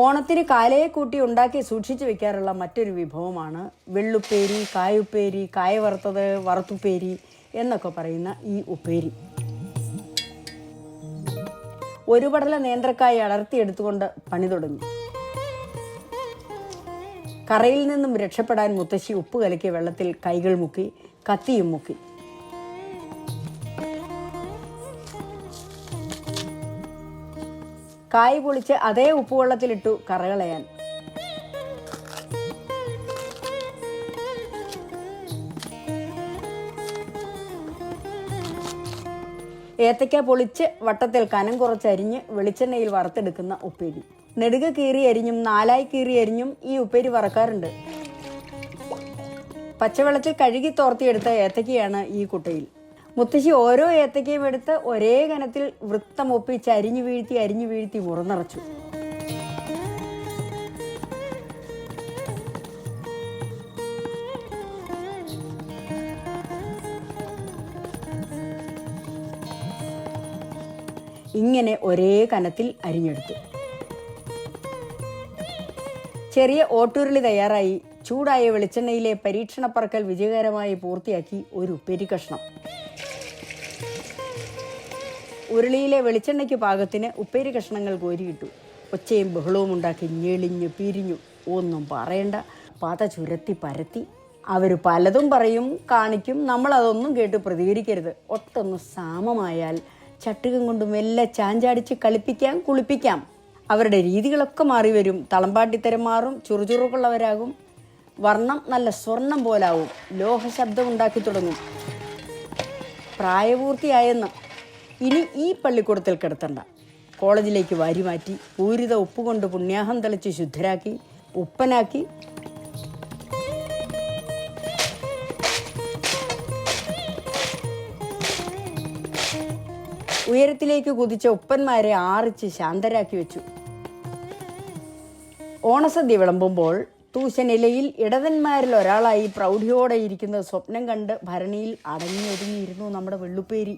ഓണത്തിന് കാലയെ കൂട്ടി ഉണ്ടാക്കി സൂക്ഷിച്ചു വെക്കാറുള്ള മറ്റൊരു വിഭവമാണ് വെള്ളുപ്പേരി കായുപ്പേരി കായ വറുത്തത് വറുത്തുപ്പേരി എന്നൊക്കെ പറയുന്ന ഈ ഉപ്പേരി. ഒരു പടല നേന്ത്രക്കായ അടർത്തിയെടുത്തുകൊണ്ട് പണി തുടങ്ങി. കറയിൽ നിന്നും രക്ഷപ്പെടാൻ മുത്തശ്ശി ഉപ്പ് കലക്കിയ വെള്ളത്തിൽ കൈകൾ മുക്കി കത്തിയും മുക്കി. കായ് പൊളിച്ച് അതേ ഉപ്പുവെള്ളത്തിലിട്ടു കറകളയാൻ. ഏത്തയ്ക്ക പൊളിച്ച് വട്ടത്തിൽ കനം കുറച്ചരിഞ്ഞ് വെളിച്ചെണ്ണയിൽ വറുത്തെടുക്കുന്ന ഉപ്പേരി. നെടുക കീറി അരിഞ്ഞും നാലായി കീറി അരിഞ്ഞും ഈ ഉപ്പേരി വറക്കാറുണ്ട്. പച്ചവെള്ളത്തിൽ കഴുകി തോർത്തിയെടുത്ത ഏത്തക്കയാണ് ഈ കുട്ടയിൽ. മുത്തശ്ശി ഓരോ ഏത്തക്കയും എടുത്ത് ഒരേ കനത്തിൽ വൃത്തം ഒപ്പിച്ച് അരിഞ്ഞു വീഴ്ത്തി അരിഞ്ഞു വീഴ്ത്തി മുറനിറച്ചു ഇങ്ങനെ ഒരേ കനത്തിൽ അരിഞ്ഞെടുത്തു. ചെറിയ ഓട്ടുരുളി തയ്യാറായി. ചൂടായ വെളിച്ചെണ്ണയിലെ പരീക്ഷണ പറക്കൽ വിജയകരമായി പൂർത്തിയാക്കി ഒരു ഉപ്പേരി കഷ്ണം ഉരുളിയിലെ വെളിച്ചെണ്ണയ്ക്ക് പാകത്തിന് ഉപ്പേരി കഷ്ണങ്ങൾ കോരിയിട്ടു. ഒച്ചയും ബഹളവും ഉണ്ടാക്കി ഞെളിഞ്ഞു പിരിഞ്ഞു. ഒന്നും പറയണ്ട. പാത ചുരത്തി പരത്തി. അവർ പലതും പറയും കാണിക്കും. നമ്മൾ അതൊന്നും കേട്ട് പ്രതികരിക്കരുത്. ഒട്ടൊന്ന് സാമമായാൽ ചട്ടുകം കൊണ്ട് മെല്ലെ ചാഞ്ചാടിച്ച് കളിപ്പിക്കാം കുളിപ്പിക്കാം. അവരുടെ രീതികളൊക്കെ മാറി വരും. തളമ്പാട്ടിത്തരം മാറും ചുറുചുറുക്കുള്ളവരാകും വർണം നല്ല സ്വർണം പോലാവും. ലോഹശബ്ദം ഉണ്ടാക്കി തുടങ്ങും. പ്രായപൂർത്തിയായെന്ന് ഇനി ഈ പള്ളിക്കൂടത്തിൽ കിടത്തണ്ട. കോളേജിലേക്ക് വാരി മാറ്റി പൂരിത ഉപ്പുകൊണ്ട് പുണ്യാഹം തെളിച്ച് ശുദ്ധരാക്കി ഉപ്പനാക്കി. ഉയരത്തിലേക്ക് കുതിച്ച ഉപ്പന്മാരെ ആറിച്ച് ശാന്തരാക്കി വെച്ചു. ഓണസദ്യ വിളമ്പുമ്പോൾ തൂശനിലയിൽ ഇടതന്മാരിൽ ഒരാളായി പ്രൗഢിയോടെ ഇരിക്കുന്ന സ്വപ്നം കണ്ട് ഭരണിയിൽ അടങ്ങിയൊതുങ്ങിയിരുന്നു നമ്മുടെ വെള്ളുപ്പേരി.